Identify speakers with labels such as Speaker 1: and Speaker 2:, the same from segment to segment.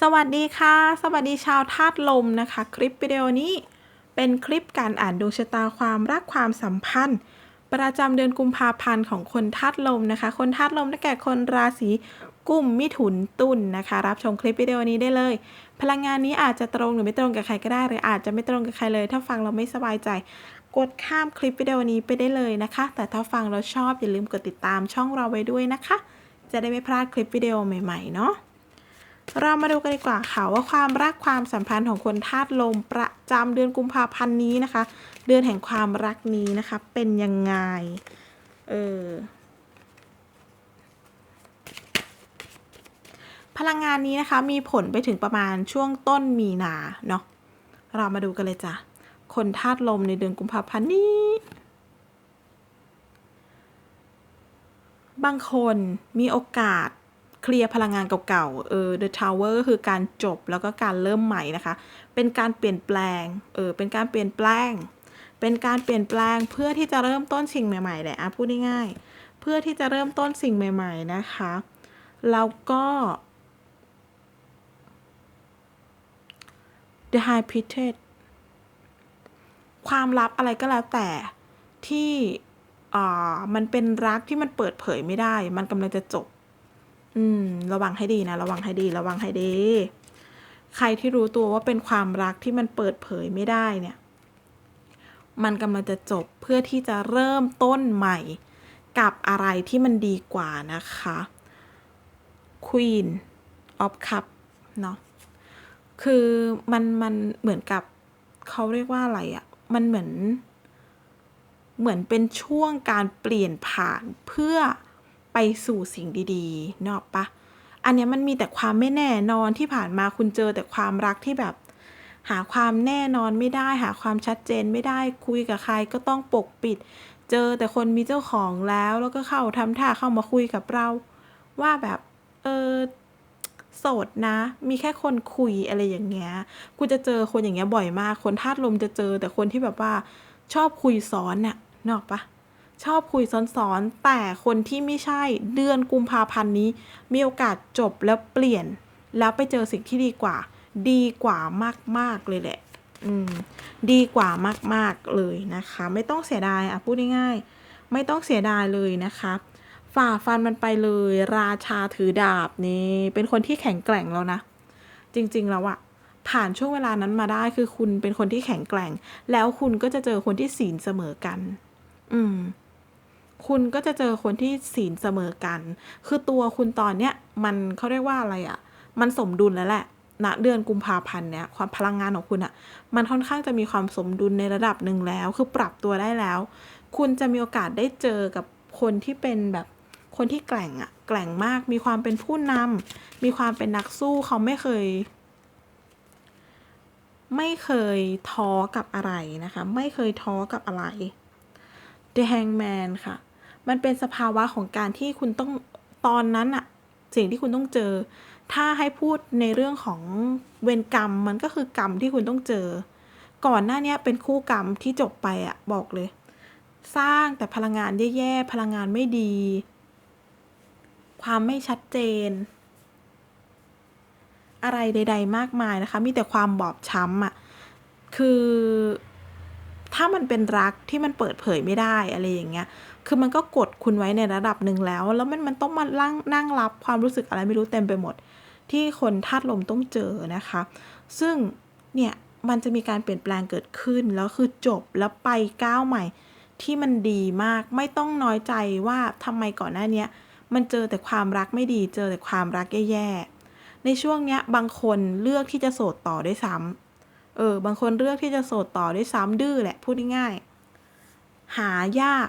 Speaker 1: สวัสดีค่ะ สวัสดีชาวธาตุลมนะคะ คลิปวิดีโอนี้ เป็นคลิปการอ่านดวงชะตาความรักความสัมพันธ์ ประจำเดือนกุมภาพันธ์ของคนธาตุลมนะคะ คนธาตุลมได้แก่คนราศีกุมมิถุนตุลนะคะ รับชมคลิปวิดีโอนี้ได้เลย พลังงานนี้อาจจะตรงหรือไม่ตรงกับใครก็ได้ หรืออาจจะไม่ตรงกับใครเลย ถ้าฟังเราไม่สบายใจ กดข้ามคลิปวิดีโอนี้ไปได้เลยนะคะ แต่ถ้าฟังเราชอบอย่าลืมกดติดตามช่องเราไว้ด้วยนะคะ จะได้ไม่พลาดคลิปวิดีโอใหม่ๆเนาะ เรามาดูกันดีกว่าค่ะว่าความรักความสัมพันธ์ของคนธาตุลมประจำเดือนกุมภาพันธ์นี้นะคะ เดือนแห่งความรักนี้นะคะ เป็นยังไงเออพลังงานนี้นะคะมีผลไปถึงประมาณช่วงต้นมีนาเนาะเรามาดูกันเลยจ้ะคนธาตุลมในเดือนกุมภาพันธ์นี้ บางคนมีโอกาส เคลียร์พลังงานเก่าๆ เออ The Tower ก็คือการจบแล้วก็การเริ่มใหม่นะคะ เป็นการเปลี่ยนแปลง เออ เป็นการเปลี่ยนแปลง เป็นการเปลี่ยนแปลงเพื่อที่จะเริ่มต้นสิ่งใหม่ๆแหละอะพูดง่ายๆ เพื่อที่จะเริ่มต้นสิ่งใหม่ ๆ นะคะ แล้วก็ The High Priestess ความลับอะไรก็แล้วแต่ที่อ่ามันเป็นรักที่มันเปิดเผยไม่ได้ มันกำลังจะจบ อืม ระวังให้ดีนะ ระวังให้ดี ระวังให้ดี ใครที่รู้ตัวว่าเป็นความรักที่มันเปิดเผยไม่ได้เนี่ย มันกำลังจะจบเพื่อที่จะเริ่มต้นใหม่ กับอะไรที่มันดีกว่านะคะ Queen of Cup เนาะคือมันมันเหมือนกับเขาเรียกว่าอะไรอะ่ะ มันเหมือน เหมือนเป็นช่วงการเปลี่ยนผ่านเพื่อ ไปสู่สิ่งดีๆนอะปะอันนี้มันมีแต่ความไม่แน่นอนที่ผ่านมาคุณเจอแต่ความรักที่แบบ หาความแน่นอนไม่ได้ หาความชัดเจนไม่ได้คุยกับใครก็ต้องปกปิด เจอแต่คนมีเจ้าของแล้วแล้วก็เข้าทำท่าเข้ามาคุยกับเรา ว่าแบบเออโสดนะ มีแค่คนคุยอะไรอย่างเงี้ย กูจะเจอคนอย่างเงี้ยบ่อยมาก คนธาตุลมจะเจอแต่คนที่แบบว่าชอบคุยซ้อนน่ะนอกปะ ชอบคุยซ้อนๆ แต่คนที่ไม่ใช่เดือนกุมภาพันธ์นี้ มีโอกาสจบแล้วเปลี่ยน แล้วไปเจอสิ่งที่ดีกว่า ดีกว่ามากๆเลยแหละ อืม ดีกว่ามากๆเลยนะคะ ไม่ต้องเสียดายอะพูดง่ายๆไม่ต้องเสียดายเลยนะคะฝ่าฟันมันไปเลย ราชาถือดาบนี่ เป็นคนที่แข็งแกร่งแล้วนะ จริงๆแล้วอะผ่านช่วงเวลานั้นมาได้คือคุณเป็นคนที่แข็งแกร่ง แล้วคุณก็จะเจอคนที่ศีลเสมอกัน อืม คุณก็จะเจอคนที่ศีลเสมอกัน คือตัวคุณตอนเนี้ยมันเขาเรียกว่าอะไรอะ่ะ มันสมดุลแล้วแหละณเดือนกุมภาพันธ์เนี่ยความพลังงานของคุณอะ่ะ มันค่อนข้างจะมีความสมดุลในระดับหนึ่งแล้ว คือปรับตัวได้แล้ว คุณจะมีโอกาสได้เจอกับคนที่เป็นแบบคนที่แกร่งอะ่ะ แกร่งมาก มีความเป็นผู้นำมีความเป็นนักสู้เขาไม่เคย ไม่เคยท้อกับอะไรนะคะ ไม่เคยท้อกับอะไร The Hangman ค่ะ มันเป็นสภาวะของการที่คุณต้องตอนนั้นอะสิ่งที่คุณต้องเจอ ถ้าให้พูดในเรื่องของเวรกรรมมันก็คือกรรมที่คุณต้องเจอ ก่อนหน้านี้เป็นคู่กรรมที่จบไปอะบอกเลย สร้างแต่พลังงานแย่ๆพลังงานไม่ดี ความไม่ชัดเจน อะไรใด ๆ มากมายนะคะ มีแต่ความบอบช้ำอะคือถ้ามันเป็นรักที่มันเปิดเผยไม่ได้อะไรอย่างเงี้ย คือมันก็กดคุณไว้ในระดับหนึ่งแล้ว แล้วมันมันต้องมานั่งนั่งรับความรู้สึกอะไรไม่รู้เต็มไปหมด ที่คนธาตุลมต้องเจอนะคะ ซึ่งเนี่ยมันจะมีการเปลี่ยนแปลงเกิดขึ้นแล้วคือจบแล้วไปก้าวใหม่ที่มันดีมากไม่ต้องน้อยใจว่าทำไมก่อนหน้านี้มันเจอแต่ความรักไม่ดีเจอแต่ความรักแย่ๆในช่วงเนี้ยบางคนเลือกที่จะโสดต่อได้วยซ้ำเออบางคนเลือกที่จะโสดต่อได้วยซ้ำดื้อแหละพูดง่ายๆหายาก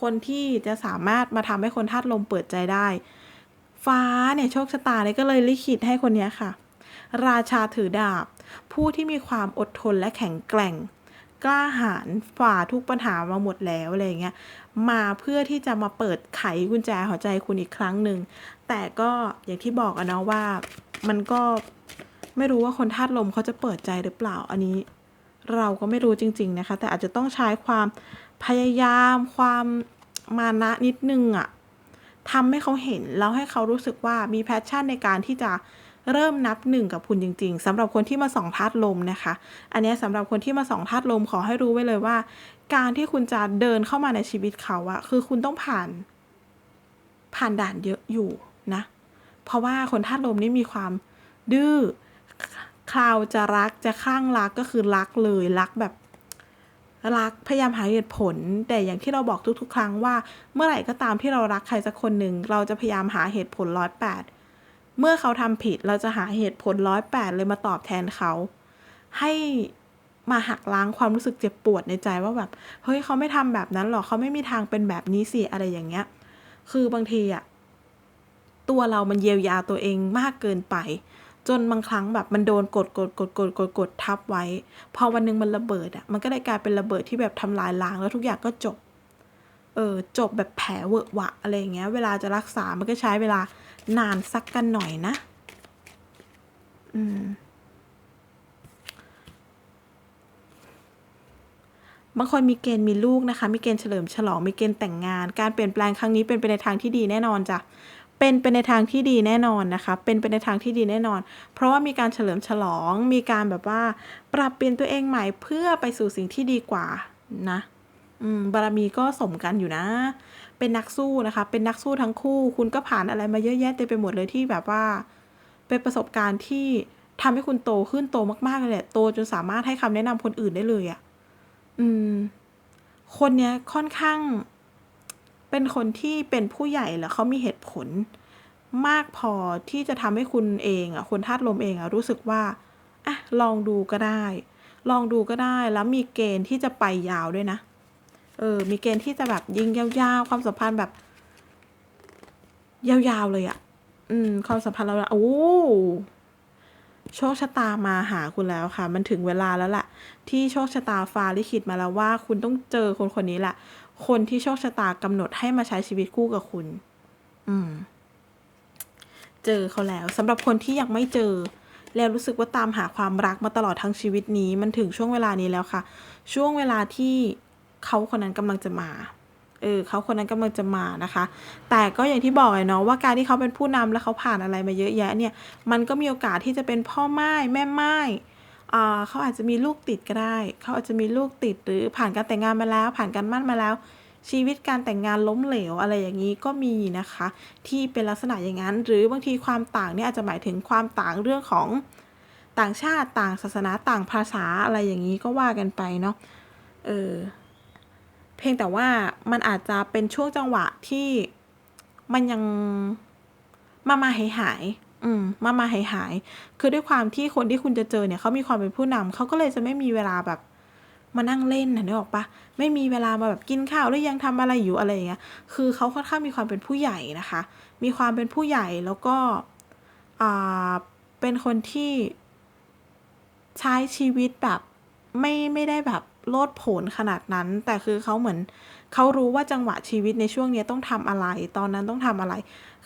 Speaker 1: คนที่จะสามารถมาทำให้คนธาตุลมเปิดใจได้ ฟ้าเนี่ยโชคชะตาเนี่ยก็เลยลิขิตให้คนนี้ค่ะ ราชาถือดาบ ผู้ที่มีความอดทนและแข็งแกร่ง กล้าหาญฝ่าทุกปัญหามาหมดแล้วอะไรเงี้ยมาเพื่อที่จะมาเปิดไขกุญแจหัวใจคุณอีกครั้งหนึ่งแต่ก็อย่างที่บอกอะเนาะว่ามันก็ไม่รู้ว่าคนธาตุลมเขาจะเปิดใจหรือเปล่าอันนี้ เราก็ไม่รู้จริง ๆนะคะ แต่อาจจะต้องใช้ความ พยายามความมานะนิดนึงอะทำให้เขาเห็นแล้วให้เขารู้สึกว่ามีแพชชั่นในการที่จะเริ่มนับหนึ่งกับคุณจริง ๆสำหรับคนที่มาส่องธาตุลมนะคะ อันนี้ยสำหรับคนที่มาส่องธาตุลมขอให้รู้ไว้เลยว่า การที่คุณจะเดินเข้ามาในชีวิตเขาอะคือคุณต้องผ่าน ผ่านด่านเยอะอยู่นะ เพราะว่าคนธาตุลมนี่มีความดื้อคราวจะรักจะข้างรักก็คือรักเลยรักแบบ รักพยายามหาเหตุผล แต่อย่างที่เราบอกทุกๆ ครั้งว่า เมื่อไหร่ก็ตามที่เรารักใครสักคนหนึ่งเราจะพยายามหาเหตุผลร้อยแปดเมื่อเขาทำผิดเราจะหาเหตุผลร้อยแปดเลยมาตอบแทนเขา ให้มาหักล้างความรู้สึกเจ็บปวดในใจว่าแบบเฮ้ยเขาไม่ทำแบบนั้นหรอกเขาไม่มีทางเป็นแบบนี้สิอะไรอย่างเงี้ย คือบางทีอะตัวเรามันเยียวยาตัวเองมากเกินไป จนบางครั้งแบบมันโดนกดกดกดกดกดกดทับไว้ พอวันหนึงมันระเบิดอะมันก็เลยกลายเป็นระเบิดที่แบบทำลายล้างแล้วทุกอย่างก็จบ เออจบแบบแผลเวอะหวะอะไรอย่างเงี้ย เวลาจะรักษา มันก็ใช้เวลานานสักกันหน่อยนะ อืมบางคนมีเกณฑ์มีลูกนะคะ มีเกณฑ์เฉลิมฉลอง มีเกณฑ์แต่งงาน การเปลี่ยนแปลงครั้งนี้เป็นไปในทางที่ดีแน่นอนจ้ะ เป็นไปในทางที่ดีแน่นอนนะคะ เป็นไปในทางที่ดีแน่นอน เพราะว่ามีการเฉลิมฉลอง มีการแบบว่า ปรับเปลี่ยนตัวเองใหม่เพื่อไปสู่สิ่งที่ดีกว่านะอืมบารมีก็สมกันอยู่นะ เป็นนักสู้นะคะ เป็นนักสู้ทั้งคู่ คุณก็ผ่านอะไรมาเยอะแยะเต็มไปหมดเลยที่แบบว่า เป็นประสบการณ์ที่ทำให้คุณโตขึ้นโตมากๆเลยแหละ โตจนสามารถให้คำแนะนำคนอื่นได้เลยอะ่ะ อืม คนเนี้ยค่อนข้าง เป็นคนที่เป็นผู้ใหญ่แล้วเขามีเหตุผล มากพอที่จะทำให้คุณเองอะคนธาตุลมเองอะรู้สึกว่าอะลองดูก็ได้ ลองดูก็ได้แล้วมีเกณฑ์ที่จะไปยาวด้วยนะเออมีเกณฑ์ที่จะแบบยิงยาวๆความสัมพันธ์แบบ ยาวๆเลยอะ่ะ อืม ความสัมพันธ์เราโอ้โชคชะตามาหาคุณแล้วค่ะ มันถึงเวลาแล้วแหละที่โชคชะตาฟ้าลิขิตมาแล้วว่า คุณต้องเจอคนคนนี้แหละ คนที่โชคชะตากำหนดให้มาใช้ชีวิตคู่กับคุณ อืม เจอเขาแล้วสำหรับคนที่ยังไม่เจอ แล้วรู้สึกว่าตามหาความรักมาตลอดทั้งชีวิตนี้ มันถึงช่วงเวลานี้แล้วค่ะ ช่วงเวลาที่เขาคนนั้นกำลังจะมาเออเขาคนนั้นกำลังจะมานะคะ แต่ก็อย่างที่บอกเนาะว่าการที่เขาเป็นผู้นำแล้วเขาผ่านอะไรมาเยอะแยะเนี่ย มันก็มีโอกาสที่จะเป็นพ่อไม้แม่ไม้อ่ เขาอาจจะมีลูกติดก็ได้ เขาอาจจะมีลูกติดหรือผ่านการแต่งงานมาแล้ว ผ่านการมั่นมาแล้ว ชีวิตการแต่งงานล้มเหลวอะไรอย่างนี้ก็มีนะคะ ที่เป็นลักษณะอย่างนั้น หรือบางทีความต่างเนี่ยอาจจะหมายถึงความต่างเรื่องของต่างชาติต่างศาสนาต่างภาษาอะไรอย่างนี้ก็ว่ากันไปเนาะเออเพียงแต่ว่ามันอาจจะเป็นช่วงจังหวะที่มันยังมามาหายหาย อืมมามาหายหายคือด้วยความที่คนที่คุณจะเจอเนี่ยเขามีความเป็นผู้นำเขาก็เลยจะไม่มีเวลาแบบมานั่งเล่นนะนึกออกปะไม่มีเวลามาแบบกินข้าวหรือยังทำอะไรอยู่อะไรอย่างเงี้ย คือเขาค่อนข้างมีความเป็นผู้ใหญ่นะคะ มีความเป็นผู้ใหญ่แล้วก็อ่าเป็นคนที่ใช้ชีวิตแบบไม่ไม่ได้แบบโลดโผนขนาดนั้น แต่คือเขาเหมือน เขารู้ว่าจังหวะชีวิตในช่วงนี้ต้องทำอะไร ตอนนั้นต้องทำอะไร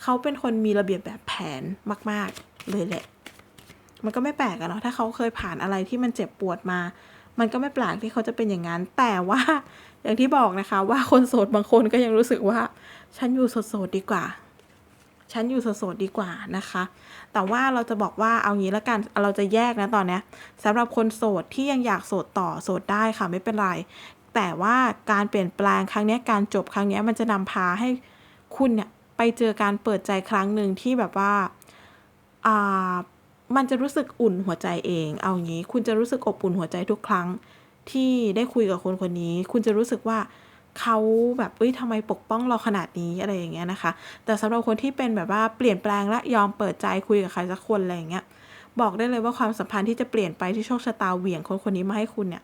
Speaker 1: เขาเป็นคนมีระเบียบแบบแผนมาก ๆ เลยแหละ มันก็ไม่แปลกอะเนาะถ้าเขาเคยผ่านอะไรที่มันเจ็บปวดมา มันก็ไม่แปลกที่เขาจะเป็นอย่างนั้น แต่ว่าอย่างที่บอกนะคะ ว่าคนโสดบางคนก็ยังรู้สึกว่า ฉันอยู่โสดๆดีกว่าฉันอยู่โสดดีกว่านะคะ แต่ว่าเราจะบอกว่าเอางี้ละกัน เราจะแยกนะตอนเนี้ยสำหรับคนโสดที่ยังอยากโสดต่อโสดได้ค่ะไม่เป็นไร แต่ว่าการเปลี่ยนแปลงครั้งนี้การจบครั้งนี้มันจะนำพาให้คุณเนี่ยไปเจอการเปิดใจครั้งหนึ่งที่แบบว่าอ่ามันจะรู้สึกอุ่นหัวใจเอง เอางี้ คุณจะรู้สึกอบอุ่นหัวใจทุกครั้งที่ได้คุยกับคนคนนี้ คุณจะรู้สึกว่าเขาแบบเอ้ยทำไมปกป้องเราขนาดนี้อะไรอย่างเงี้ยนะคะ แต่สำหรับคนที่เป็นแบบว่าเปลี่ยนแปลงและยอมเปิดใจคุยกับใครสักคนอะไรอย่างเงี้ย บอกได้เลยว่าความสัมพันธ์ที่จะเปลี่ยนไปที่โชคชะตาเหวี่ยงคนคนนี้มาให้คุณเนี่ย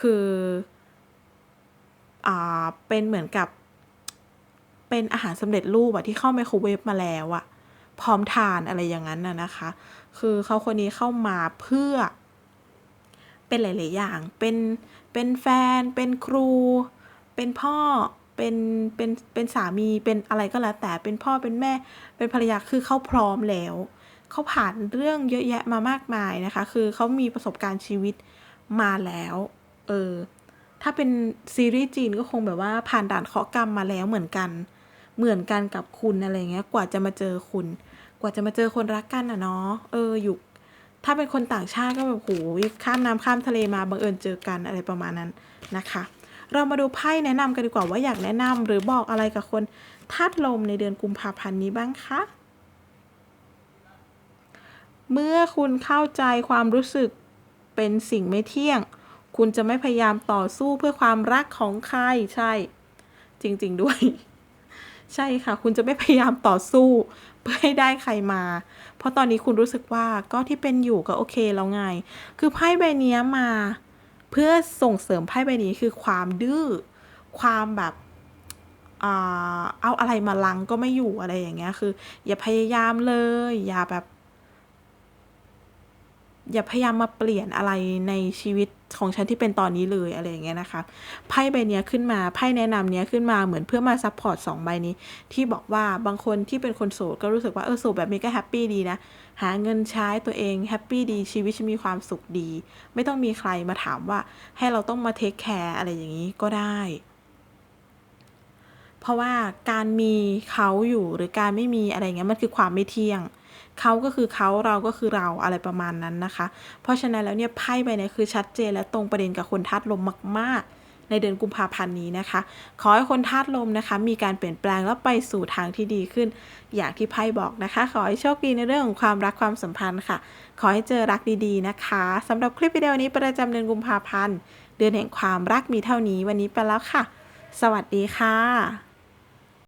Speaker 1: คือ เป็นเหมือนกับเป็นอาหารสำเร็จรูปอะที่เข้าไมโครเวฟมาแล้วอะพร้อมทานอะไรอย่างนั้นน่ะนะคะ คือเขาคนนี้เข้ามาเพื่อ เป็นหลาย ๆ อย่าง เป็นเป็นแฟน เป็นครู เป็นพ่อเป็นเป็นเป็นสามีเป็นอะไรก็แล้วแต่เป็นพ่อเป็นแม่ เป็นภรรยาคือเขาพร้อมแล้วเขาผ่านเรื่องเยอะแยะมามากมายนะคะ คือเขามีประสบการณ์ชีวิตมาแล้ว เออ ถ้าเป็นซีรีส์จีนก็คงแบบว่าผ่านด่านเคาะกรรมมาแล้วเหมือนกัน เหมือนกันกับคุณอะไรเงี้ย กว่าจะมาเจอคุณ กว่าจะมาเจอคนรักกันอะเนาะ เอออยู่ ถ้าเป็นคนต่างชาติก็แบบโหข้ามน้ำข้ามทะเลมาบังเอิญเจอกันอะไรประมาณนั้นนะคะ เรามาดูไพ่แนะนำกันดีกว่าว่าอยากแนะนำหรือบอกอะไรกับคนธาตุลมในเดือนกุมภาพันธ์นี้บ้างคะเมื่อคุณเข้าใจความรู้สึกเป็นสิ่งไม่เที่ยง คุณจะไม่พยายามต่อสู้เพื่อความรักของใครใช่ จริง ๆ ด้วย ใช่ค่ะ คุณจะไม่พยายามต่อสู้เพื่อให้ได้ใครมา เพราะตอนนี้คุณรู้สึกว่าก็ที่เป็นอยู่ก็โอเคแล้วไง คือไพ่ใบเนี้ยมา เพื่อส่งเสริมไพ่ใบนี้คือความดื้อความแบบเอาอะไรมาลังก็ไม่อยู่อะไรอย่างเงี้ยคือ อย่าพยายามเลย อย่าแบบ อย่าพยายามมาเปลี่ยนอะไรในชีวิตของฉันที่เป็นตอนนี้เลยอะไรอย่างเงี้ยนะคะไพ่ใบนี้ขึ้นมาไพ่แนะนำเนี้ยขึ้นมาเหมือนเพื่อมาซัพพอร์ตสองใบนี้ ที่บอกว่าบางคนที่เป็นคนโสดก็รู้สึกว่าเออโสดแบบนี้ก็แฮปปี้ดีนะหาเงินใช้ตัวเองแฮปปี้ดีชีวิตมีความสุขดี ไม่ต้องมีใครมาถามว่าให้เราต้องมาเทคแคร์อะไรอย่างนี้ก็ได้ เพราะว่าการมีเขาอยู่หรือการไม่มีอะไรเงี้ยมันคือความไม่เที่ยง เขาก็คือเขาเราก็คือเราอะไรประมาณนั้นนะคะ เพราะฉะนั้นแล้วเนี่ยไพ่ใบเนี้คือชัดเจนและตรงประเด็นกับคนธาตุลมมาก ๆในเดือนกุมภาพันธ์นี้นะคะ ขอให้คนธาตุลมนะคะ มีการเปลี่ยนแปลงแล้วไปสู่ทางที่ดีขึ้น อย่างที่ไพ่บอกนะคะ ขอให้โชคดีในเรื่องของความรักความสัมพันธ์ค่ะ ขอให้เจอรักดีๆนะคะสำหรับคลิปวิดีโอนี้ประจำเดือนกุมภาพันธ์ เดือนแห่งความรักมีเท่านี้วันนี้ไปแล้วค่ะ สวัสดีค่ะ